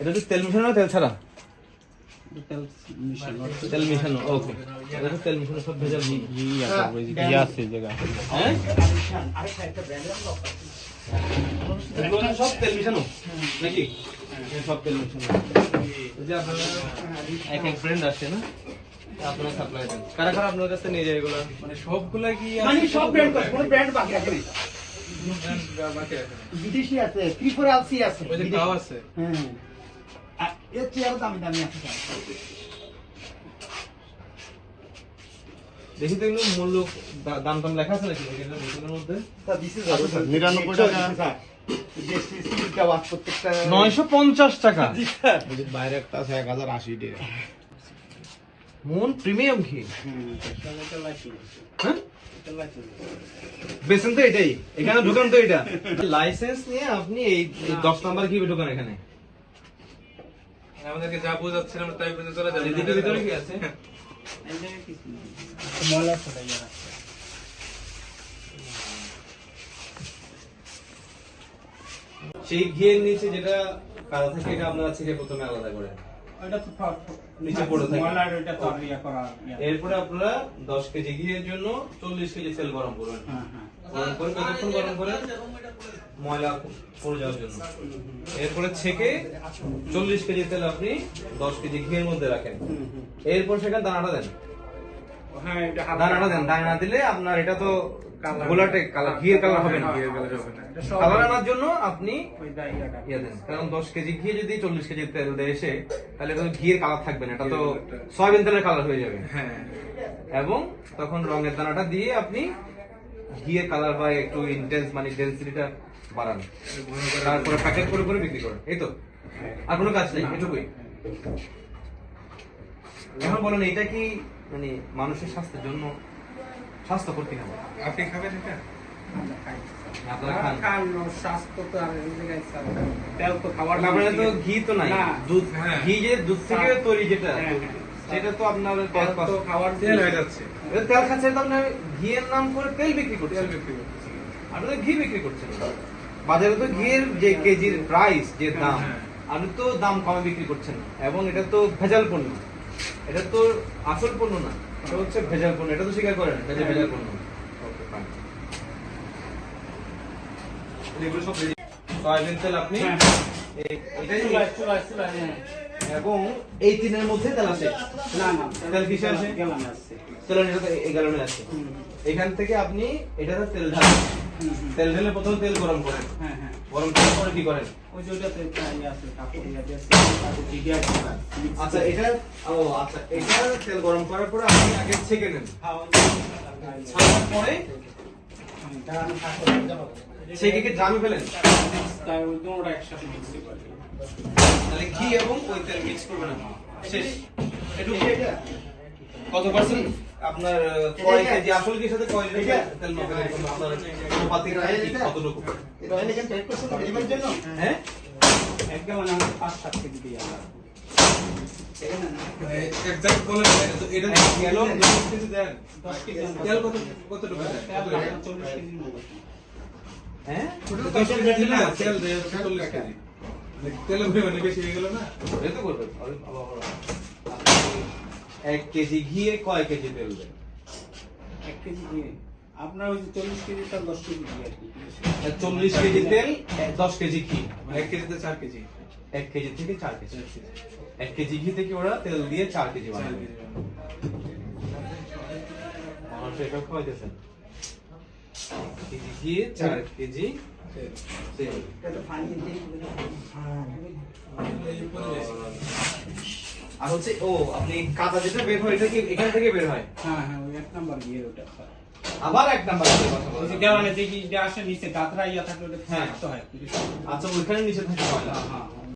এটা হচ্ছে তেল মিশানো তেল ছাড়া? তেল মিশানো। ওকে এটা তেল মিশানো সব ভেজাল ঘি ঘি আছে ঘি আছে জায়গা হ্যাঁ? সব তেল মিশানো? নাকি? হ্যাঁ, সব তেল মিশানো। যে আপনারা এক এক ব্র্যান্ড আসছে না আপনারা সাপ্লাই দেন। কারা কারা আপনার কাছে নিয়ে যায় এগুলো? মানে সবগুলা কি মানে সব ব্র্যান্ড করে ব্র্যান্ড বাকি রাখে নাই বিদেশি আছে ত্রিপুরা আছে। ওই যে কাও আছে। হ্যাঁ। আর এর চেয়ে আরও দামি দামি আছে দেখি তো এগুলো মূল্য দা- দাম লেখা আছে নাকি? বোতলের মধ্যে। নিরানব্বই টাকা। প্রত্যেকটা নয়শো পঞ্চাশ টাকা। বাইরে একটা আছে এক হাজার আশি টাকা। মন প্রিমিয়াম হ্যাঁ? তো এটাই। এখানে ঢুকান তো এটা। লাইসেন্স নিয়ে আপনি এই দশ নাম্বার ঘি ঢুকান এখানে? আমাদেরকে যা বোঝাচ্ছিলাম তাই বুঝে চলে এদিকে ভিতরে কি আছে? ময়লা সেই ঘিয়ের নিচে যেটা কাল থাকে এটা আপনারা ছেঁকে প্রথমে আলাদা করেন নিচে পড়ে থাকে। এরপরে আপনারা দশ কেজি ঘিয়ের জন্য চল্লিশ কেজি তেল গরম করবেন। হ্যাঁ হ্যাঁ। গরম করে কতক্ষণ গরম করে ময়লা পড়ে যাওয়ার জন্য। এরপরে ছেঁকে চল্লিশ কেজি তেল আপনি দশ কেজি ঘিয়ের মধ্যে রাখেন। এরপর সেখানে দানাটা দেন। দানাটা দেন দানা দিলে আপনার এটা তো গোলাটে কালার কালার হবে না। কালার কালার আনার জন্য আপনি ইয়ে দেন। কারণ দশ কেজি ঘি যদি চল্লিশ কেজি তেল দেয় এসে তাহলে তো ঘিয়ের কালার থাকবে না এটা তো সয়াবিন তেলের কালার হয়ে যাবে। হ্যাঁ। এবং তখন রঙের দানাটা দিয়ে আপনি ঘিয়ের কালার বা একটু ইন্টেন্স মানে ডেন্সিটিটা বাড়ান। তারপরে প্যাকেট করে করে বিক্রি করেন। এই তো? আর কোনো কাজ নেই এটুকুই। এখন বলেন এটা কি মানে মানুষের স্বাস্থ্যের জন্য স্বাস্থ্যকর কিনা বলেন? আপনি খাবেন এটা স্বাস্থ্য তো তো ঘি তো নাই দুধ হ্যাঁ। ঘি যে দুধ থেকে তৈরি যেটা হ্যাঁ, হ্যাঁ। সেটা তো আপনার তেল তেল হয়ে যাচ্ছে তেল খাচ্ছে তো আপনার ঘিয়ের নাম করে তেল বিক্রি করছেন আপনি তো ঘি বিক্রি করছেন বাজারে তো ঘিয়ের যে কেজির প্রাইস যে দাম। আপনি তো দাম কমে বিক্রি করছেন না। এবং এটা তো ভেজাল পণ্য এটা তো আসল পণ্য না এটা হচ্ছে ভেজাল পণ্য এটা তো স্বীকার করেন এটা ভেজাল পণ্য. এগুলো সব সয়াবিন তেল আপনি? হ্যাঁ। এটাই হ্যাঁ। এবং এই তিনের মধ্যে তেল আছে? না না তেল কিসে আছে? গেলাম আছে। তেলের এটা এই গ্যালনে আছে। এখান থেকে আপনি এটাতে তেল ঢালেন। তেল ঢেলে প্রথমে তেল গরম করেন। হ্যাঁ হ্যাঁ। গরম করার পরে কি করেন? ওই যে একটা ইয়ে আছে কাপড় ইয়ে আছে, আচ্ছা এটা ও আচ্ছা এটা তেল গরম করার পরে আপনি আগে ছেঁকে নেন। হ্যাঁ, ছাড়ার পরে এটা আমি ছেঁকে কি ড্রামে ফেলেন? তাই ওই দুটোটা একসাথে mix করে। তাহলে ঘি এবং ওই তেল মিক্স করবেন শেষ। এটুকু কত পার্সেন্ট আপনার কয় কেজি? আসল ঘির সাথে কয় লিটার তেল মাপেন আপনার কি কতটুকু? হ্যাঁ? এক gallon আমাদের পাঁচ সাত কেজি দিয়ে। এক্সাক্ট তো এটা গেল কেজি কেজি দেন দশ কেজি তেল কত দেন মতো। হ্যাঁ দশ কেজি দিলে না তেল দেয় চল্লিশ কেজি। মানে বেশি হয়ে গেল না? আবার- এক কেজি ঘিয়ে কয় কেজি তেল দেন? এক কেজি দিয়ে। আপনার ওই যে চল্লিশ কেজি তেল দশ কেজি দিয়ে আর কি। চল্লিশ কেজি তেল দশ কেজি ঘি। এক কেজিতে চার কেজি। এক কেজি থেকে চার কেজি। এক কেজি ঘি থেকে ওরা তেল দিয়ে চার কেজি বানাবে মানুষ এটা খাওয়াইতেছেন কেজি ঘি চার কেজি তেল। আর হচ্ছে ও আপনি কাঁচা যেটা বের হয় এটা কি এখান থেকে বের হয়? হ্যাঁ হ্যাঁ ওই এক নাম্বার গিয়ে ওটা। আবার এক নাম্বার কথা যে বলছেন। যে আসে নিচে গাতরা ইয়া থাকে ওটা হ্যাঁ। হয় আচ্ছা ওইখানে নিচে থাকে হ্যাঁ